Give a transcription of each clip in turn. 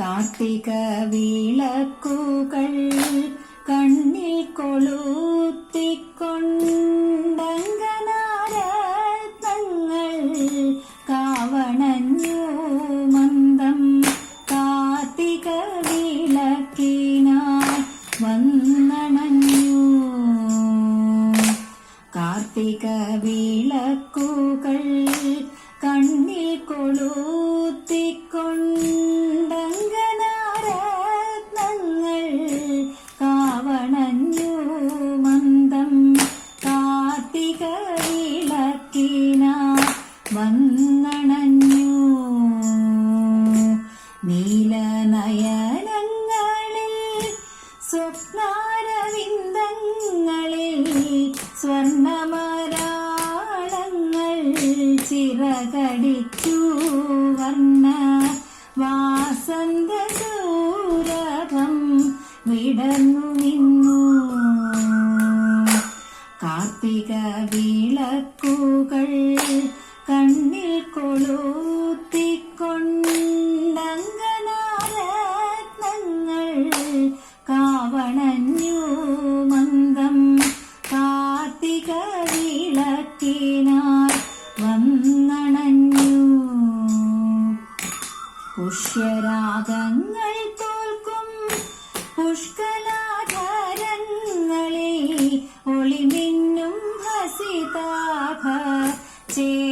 കാർത്തിക വിളക്കുകൾ കണ്ണിൽ കൊളുത്തിക്കൊണ്ടങ്കനാരത്നങ്ങൾ കാവണഞ്ഞു മന്ദം കാർത്തിക വിളക്കിനായി വന്നണഞ്ഞു. കാർത്തിക വിളക്കുകൾ കണ്ണിൽ കൊളുത്തിക്കൊണ്ടങ്കനാരത്നങ്ങൾ വന്നണഞ്ഞു നീലനയനങ്ങളിൽ സ്വപ്നാരവിന്ദങ്ങളിൽ സ്വർണമരാളങ്ങൾ ചിറകടിച്ചു. വർണ വാസന്ത വിടന്നു നിന്നു. കാർത്തിക വിളക്കുകൾ കണ്ണിൽ കൊളുത്തിക്കൊണ്ടങ്കനാരത്നങ്ങൾ കാവണഞ്ഞു മന്ദം കാർത്തിക വിളക്കിനായി വന്നണഞ്ഞു. പുഷ്യരാഗങ്ങൾ തോൽക്കും പുഷ്കലാധാരങ്ങളെ ഒളിമിന്നും ഹസിതാഭ ചേർന്നു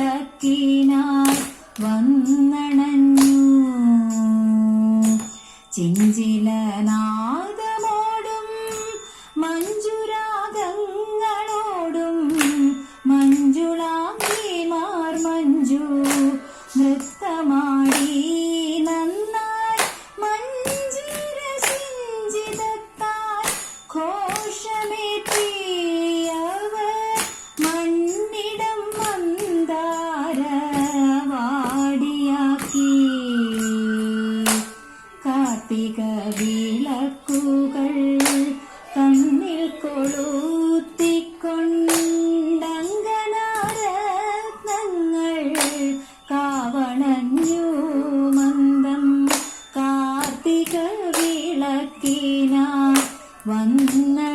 വിളക്കിനായി വന്നണഞ്ഞു. ചിഞ്ചിലനാദമോടും മഞ്ജുരാഗങ്ങളോടും മഞ്ജുളാങ്കിമാർ മഞ്ജു നൃത്തമാടി നന്നായി മഞ്ജുരസിഞ്ചിതത്താൽ ഘോഷമേറ്റിയവർ കാർത്തിക വിളക്കുകൾ കണ്ണിൽ കൊളുത്തിക്കൊണ്ടങ്കനാരത്നങ്ങൾ കാവണഞ്ഞു മന്ദം. കാർത്തിക വിളക്കിനാ വന്നണഞ്ഞു